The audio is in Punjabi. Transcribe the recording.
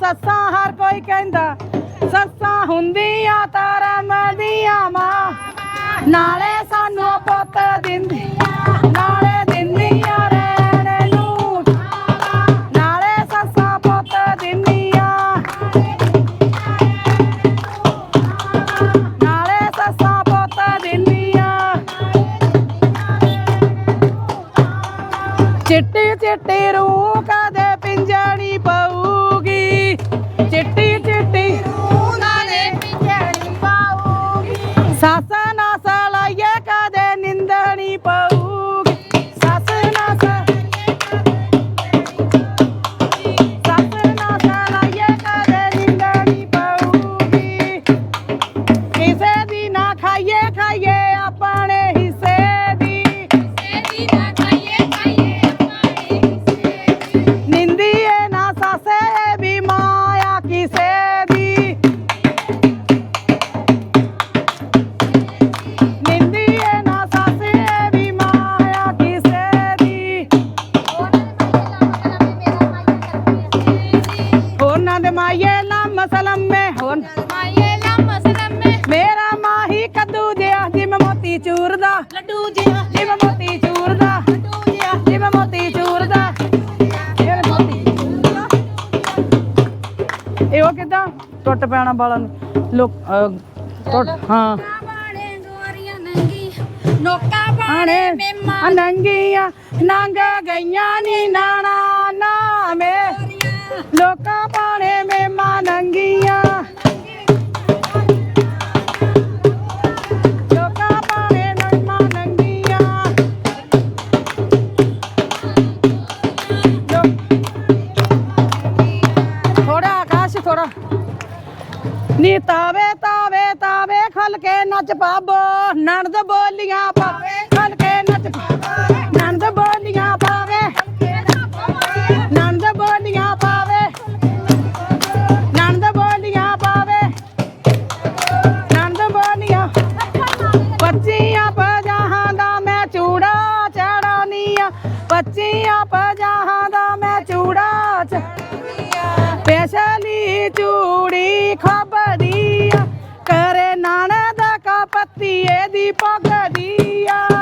ਸੱਸਾਂ ਹਰ ਕੋਈ ਕਹਿੰਦਾ, ਸੱਸਾਂ ਹੁੰਦੀਆਂ ਤਾਰਾ ਦੀਆਂ ਮਾਂ। ਨਾਲੇ ਸਾਨੂੰ ਪੁੱਤ ਦਿੰਦੀਆਂ ਨਾਲੇ ਦਿੰਦੀਆਂ ਰਹਿਣ ਨੂੰ ਨਾਲੇ ਸੱਸਾਂ ਪੁੱਤ ਦਿੰਦੀਆਂ, ਨਾਲੇ ਸੱਸਾਂ ਪੁੱਤ ਦਿੰਦੀਆਂ। ਚਿੱਟੀ ਚਿੱਟੀ ਰੂਹ ਕਦੇ ਪਿੰਜਣੀ ਪਊ। ਚਿੱਟੀ ਉਹਨਾਂ ਦੇ ਮਾਏ ਲੰਮ ਸਲਮੇ ਹੋਣ ਮੇਰਾ ਮਾਹੀ ਕੱਦੂ ਜਿਹਾ ਜਿਵੇਂ ਮੋਤੀ ਚੂਰਦਾ। ਲੱਡੂ ਜਿਹਾ। ਜਿਵੇਂ ਮੋਤੀ ਚੂਰਦਾ। ਲੱਡੂ ਜਿਹਾ। ਜਿਵੇਂ ਮੋਤੀ ਚੂਰਦਾ। ਜਿਵੇਂ ਮੋਤੀ ਚੂਰਦਾ। ਇਹ ਉਹ ਕਿਦਾਂ? ਟੁੱਟ ਪੈਣਾ ਵਾਲਾ ਨੂੰ। ਲੋਕ ਟੁੱਟ ਹਾਂ। ਨੋਕਾ ਬਾਣੇ ਮੇਮਾ ਨੰਗੀਆਂ ਨੰਗ ਗਈਆਂ ਨੀ ਨਾਣਾ ਨਾਮੇ। ਲੋਕਾਂ ਪਾਣੇ ਨੀ ਤਾਵੇ ਤਾਵੇ ਤਾਵੇ, ਖਲ ਕੇ ਨੱਚ ਪਾਬੋ ਨਣਦ ਬੋਲੀਆਂ ਪਾਵੇ, ਖਲ ਕੇ ਨੱਚ ਪਾਵੇ ਨਣਦ ਬੋਲੀਆਂ ਪਾਵੇ, ਨਣਦ ਬੋਲੀਆਂ ਪਾਵੇ, ਨਣਦ ਬੋਲੀਆਂ ਪਾਵੇ, ਨਣਦ ਬੋਲੀਆਂ। ਪੱਚੀਆਂ ਪਜਾਹਾਂ ਦਾ ਮੈਂ ਚੂੜਾ ਚੜਾਉਣੀਆਂ ਪੱਚੀਆਂ ਪਜਾਹਾਂ ਦਾ ਮੈਂ ਚੂੜਾ ਚੜਾਉਣੀਆਂ ਪੇਸ਼ਲੀ ਚੂੜੀ ਧੀਏ ਦੀ ਭਗਦੀ ਆ।